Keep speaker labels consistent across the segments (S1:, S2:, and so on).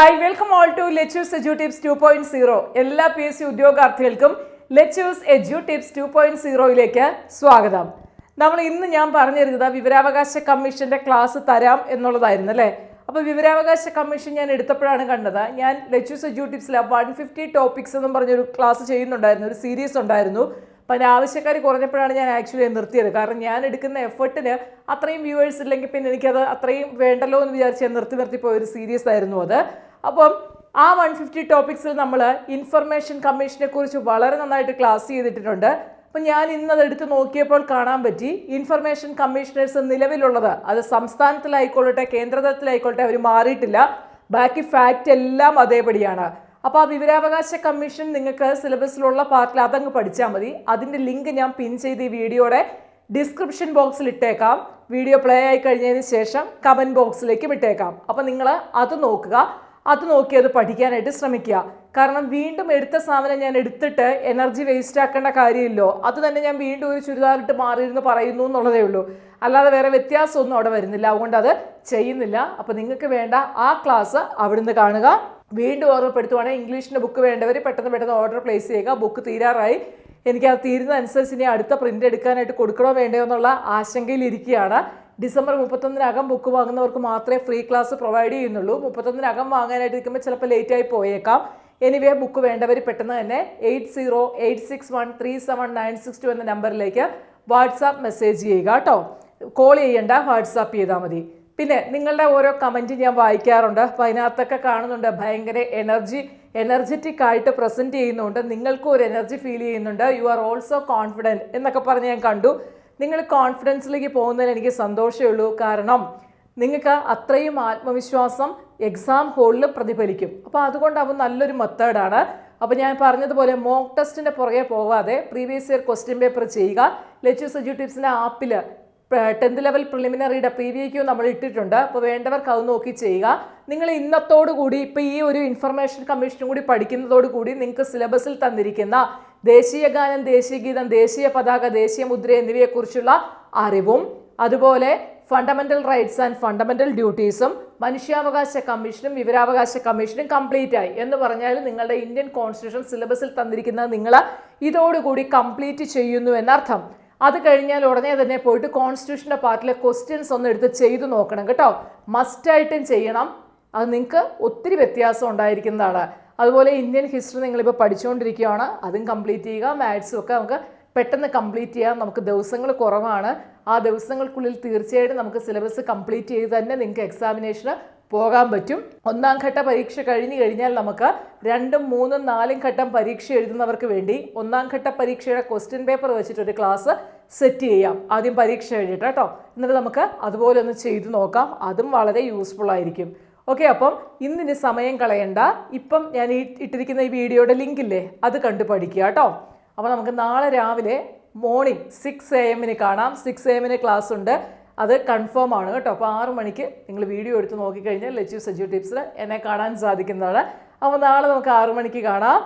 S1: Hi welcome all to Lechus edu tips two point zero എല്ലാ P S C ഉദ്യോഗാർത്ഥികൾക്കും Lechus edu tips two point സീറോയിലേക്ക് സ്വാഗതം. നമ്മൾ ഇന്ന് ഞാൻ പറഞ്ഞിരുന്നത് വിവരാവകാശ കമ്മീഷന്റെ ക്ലാസ് തരാം എന്നുള്ളതായിരുന്നു അല്ലേ? അപ്പോൾ വിവരാവകാശ കമ്മീഷൻ ഞാൻ എടുത്തപ്പോഴാണ് കണ്ടത്. ഞാൻ ലെച്ചൂസ് എജു ടിപ്സിലെ വൺ ഫിഫ്റ്റി ടോപ്പിക്സ് എന്നും പറഞ്ഞൊരു ക്ലാസ് ചെയ്യുന്നുണ്ടായിരുന്നു ഒരു സീരീസ് ഉണ്ടായിരുന്നു. അപ്പം അതിന് ആവശ്യക്കാർ കുറഞ്ഞപ്പോഴാണ് ഞാൻ ആക്ച്വലി നിർത്തിയത്. കാരണം ഞാൻ എടുക്കുന്ന എഫേർട്ടിന് അത്രയും വ്യൂവേഴ്സ് ഇല്ലെങ്കിൽ പിന്നെ എനിക്കത് അത്രയും വേണ്ടല്ലോ എന്ന് വിചാരിച്ച് ഞാൻ നിർത്തി നിർത്തി പോയ ഒരു സീരീസ് ആയിരുന്നു അത്. അപ്പം ആ വൺ ഫിഫ്റ്റി ടോപ്പിക്സിൽ നമ്മൾ ഇൻഫർമേഷൻ കമ്മീഷനെ കുറിച്ച് വളരെ നന്നായിട്ട് ക്ലാസ് ചെയ്തിട്ടുണ്ട് അപ്പം ഞാൻ ഇന്നത് എടുത്ത് നോക്കിയപ്പോൾ കാണാൻ പറ്റി. ഇൻഫർമേഷൻ കമ്മീഷണേഴ്സ് നിലവിലുള്ളത് അത് സംസ്ഥാനത്തിലായിക്കൊള്ളട്ടെ കേന്ദ്രതലത്തിലായിക്കൊള്ളട്ടെ അവർ മാറിയിട്ടില്ല. ബാക്കി ഫാക്റ്റ് എല്ലാം അതേപടിയാണ്. അപ്പോൾ ആ വിവരാവകാശ കമ്മീഷൻ നിങ്ങൾക്ക് സിലബസിലുള്ള പാർട്ടിൽ അതങ്ങ് പഠിച്ചാൽ മതി. അതിന്റെ ലിങ്ക് ഞാൻ പിൻ ചെയ്ത് ഈ വീഡിയോയുടെ ഡിസ്ക്രിപ്ഷൻ ബോക്സിൽ ഇട്ടേക്കാം. വീഡിയോ പ്ലേ ആയി കഴിഞ്ഞതിന് ശേഷം കമന്റ് ബോക്സിലേക്കും ഇട്ടേക്കാം. അപ്പോൾ നിങ്ങൾ അത് നോക്കുക. അത് നോക്കി അത് പഠിക്കാനായിട്ട് ശ്രമിക്കുക. കാരണം വീണ്ടും എടുത്ത സാധനം ഞാൻ എടുത്തിട്ട് എനർജി വേസ്റ്റ് ആക്കേണ്ട കാര്യമില്ലോ. അത് തന്നെ ഞാൻ വീണ്ടും ഒരു ചുരിദാറിട്ട് മാറിയിരുന്ന് പറയുന്നു എന്നുള്ളതേ ഉള്ളൂ. അല്ലാതെ വേറെ വ്യത്യാസമൊന്നും അവിടെ വരുന്നില്ല. അതുകൊണ്ട് അത് ചെയ്യുന്നില്ല. അപ്പോൾ നിങ്ങൾക്ക് വേണ്ട ആ ക്ലാസ് അവിടുന്ന് കാണുക. വീണ്ടും ഓർമ്മപ്പെടുത്തുവാണെങ്കിൽ ഇംഗ്ലീഷിന്റെ ബുക്ക് വേണ്ടവർ പെട്ടെന്ന് പെട്ടെന്ന് ഓർഡർ പ്ലേസ് ചെയ്യുക. ബുക്ക് തീരാറായി. എനിക്ക് അത് തീരുന്നതനുസരിച്ച് ഇനി അടുത്ത പ്രിന്റ് എടുക്കാനായിട്ട് കൊടുക്കണോ വേണ്ടയോ എന്നുള്ള ആശങ്കയിലിരിക്കുകയാണ്. ഡിസംബർ മുപ്പത്തൊന്നിനകം ബുക്ക് വാങ്ങുന്നവർക്ക് മാത്രമേ ഫ്രീ ക്ലാസ് പ്രൊവൈഡ് ചെയ്യുന്നുള്ളൂ. മുപ്പത്തൊന്നിനകം വാങ്ങാനായിട്ട് ഇരിക്കുമ്പോൾ ചിലപ്പോൾ ആയി പോയേക്കാം. എനിവേ ബുക്ക് വേണ്ടവർ പെട്ടെന്ന് തന്നെ eight zero eight six one three seven nine six two എന്ന നമ്പറിലേക്ക് വാട്സാപ്പ് മെസ്സേജ് ചെയ്യുക കേട്ടോ. കോൾ ചെയ്യേണ്ട വാട്സാപ്പ് ചെയ്താൽ മതി. പിന്നെ നിങ്ങളുടെ ഓരോ കമന്റ് ഞാൻ വായിക്കാറുണ്ട്. അപ്പോൾ അതിനകത്തൊക്കെ കാണുന്നുണ്ട് ഭയങ്കര എനർജി എനർജറ്റിക് ആയിട്ട് പ്രസന്റ് ചെയ്യുന്നുണ്ട്. നിങ്ങൾക്കും ഒരു എനർജി ഫീൽ ചെയ്യുന്നുണ്ട്. യു ആർ ഓൾസോ കോൺഫിഡന്റ് എന്നൊക്കെ പറഞ്ഞ് ഞാൻ കണ്ടു. നിങ്ങൾ കോൺഫിഡൻസിലേക്ക് പോകുന്നതിൽ എനിക്ക് സന്തോഷമേ ഉള്ളൂ. കാരണം നിങ്ങൾക്ക് അത്രയും ആത്മവിശ്വാസം എക്സാം ഹോളിൽ പ്രതിഫലിക്കും. അപ്പോൾ അതുകൊണ്ടാവും നല്ലൊരു മെത്തേഡാണ് അപ്പോൾ ഞാൻ പറഞ്ഞതുപോലെ മോക്ക് ടെസ്റ്റിന്റെ പുറകെ പോവാതെ പ്രീവിയസ് ഇയർ ക്വസ്റ്റ്യൻ പേപ്പർ ചെയ്യുക. ലെച്ചു സജു ടിപ്സിന്റെ ആപ്പിൽ ടെൻത്ത് ലെവൽ പ്രിലിമിനറിയുടെ ക്യൂ നമ്മൾ ഇട്ടിട്ടുണ്ട്. അപ്പോൾ വേണ്ടവർക്ക് അത് നോക്കി ചെയ്യുക. നിങ്ങൾ ഇന്നത്തോടു കൂടി ഇപ്പോൾ ഈ ഒരു ഇൻഫർമേഷൻ കമ്മീഷനും കൂടി പഠിക്കുന്നതോടു കൂടി നിങ്ങൾക്ക് സിലബസിൽ തന്നിരിക്കുന്ന ദേശീയ ഗാനം ദേശീയ ഗീതം ദേശീയ പതാക ദേശീയ മുദ്ര എന്നിവയെക്കുറിച്ചുള്ള അറിവും അതുപോലെ ഫണ്ടമെന്റൽ റൈറ്റ്സ് ആൻഡ് ഫണ്ടമെന്റൽ ഡ്യൂട്ടീസും മനുഷ്യാവകാശ കമ്മീഷനും വിവരാവകാശ കമ്മീഷനും കംപ്ലീറ്റ് ആയി. എന്ന് പറഞ്ഞാൽ നിങ്ങളുടെ ഇന്ത്യൻ കോൺസ്റ്റിറ്റ്യൂഷൻ സിലബസിൽ തന്നിരിക്കുന്നത് നിങ്ങൾ ഇതോടുകൂടി കംപ്ലീറ്റ് ചെയ്യുന്നു എന്നർത്ഥം. അത് കഴിഞ്ഞാൽ ഉടനെ തന്നെ പോയിട്ട് കോൺസ്റ്റിറ്റ്യൂഷന്റെ പാർട്ടിലെ ക്വസ്റ്റ്യൻസ് ഒന്ന് എടുത്ത് ചെയ്തു നോക്കണം കേട്ടോ. മസ്റ്റായിട്ടും ചെയ്യണം. അത് നിങ്ങൾക്ക് ഒത്തിരി വ്യത്യാസം ഉണ്ടായിരിക്കുന്നതാണ്. അതുപോലെ ഇന്ത്യൻ ഹിസ്റ്ററി നിങ്ങളിപ്പോൾ പഠിച്ചുകൊണ്ടിരിക്കുകയാണ് അതും കംപ്ലീറ്റ് ചെയ്യുക. മാത്സും ഒക്കെ നമുക്ക് പെട്ടെന്ന് കംപ്ലീറ്റ് ചെയ്യാം. നമുക്ക് ദിവസങ്ങൾ കുറവാണ്. ആ ദിവസങ്ങൾക്കുള്ളിൽ തീർച്ചയായിട്ടും നമുക്ക് സിലബസ് കംപ്ലീറ്റ് ചെയ്ത് തന്നെ നിങ്ങൾക്ക് എക്സാമിനേഷന് പോകാൻ പറ്റും. ഒന്നാം ഘട്ട പരീക്ഷ കഴിഞ്ഞു കഴിഞ്ഞാൽ നമുക്ക് രണ്ടും മൂന്നും നാലും ഘട്ടം പരീക്ഷ എഴുതുന്നവർക്ക് വേണ്ടി ഒന്നാം ഘട്ട പരീക്ഷയുടെ ക്വസ്റ്റ്യൻ പേപ്പർ വെച്ചിട്ട് ഒരു ക്ലാസ് സെറ്റ് ചെയ്യാം. ആദ്യം പരീക്ഷ എഴുതിയിട്ട് കേട്ടോ. എന്നിട്ട് നമുക്ക് അതുപോലെ ഒന്ന് ചെയ്തു നോക്കാം. അതും വളരെ യൂസ്ഫുൾ ആയിരിക്കും. ഓക്കെ അപ്പം ഇന്നിന് സമയം കളയണ്ട. ഇപ്പം ഞാൻ ഇട്ടിരിക്കുന്ന ഈ വീഡിയോയുടെ ലിങ്കില്ലേ അത് കണ്ടു പഠിക്കുക കേട്ടോ. അപ്പോൾ നമുക്ക് നാളെ രാവിലെ മോർണിംഗ് സിക്സ് എ എമ്മിന് കാണാം. സിക്സ് എ എമ്മിന് ക്ലാസ് ഉണ്ട്. അത് കൺഫേം ആണ് കേട്ടോ. അപ്പോൾ ആറ് മണിക്ക് നിങ്ങൾ വീഡിയോ എടുത്ത് നോക്കിക്കഴിഞ്ഞാൽ ലച്ചു സജു ടിപ്സിൽ എന്നെ കാണാൻ സാധിക്കുന്നതാണ്. അപ്പോൾ നാളെ നമുക്ക് ആറു മണിക്ക് കാണാം.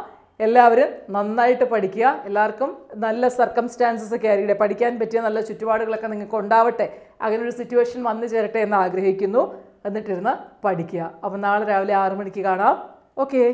S1: എല്ലാവരും നന്നായിട്ട് പഠിക്കുക. എല്ലാവർക്കും നല്ല സർക്കംസ്റ്റാൻസസ് ഒക്കെ ആയിരിക്കട്ടെ. പഠിക്കാൻ പറ്റിയ നല്ല ചുറ്റുപാടുകളൊക്കെ നിങ്ങൾക്ക് ഉണ്ടാവട്ടെ. അങ്ങനെ ഒരു സിറ്റുവേഷൻ വന്നു ചേരട്ടെ എന്ന് ആഗ്രഹിക്കുന്നു. എന്നിട്ടിരുന്ന് പഠിക്കുക. അപ്പം നാളെ രാവിലെ ആറ് മണിക്ക് കാണാം. ഓക്കേ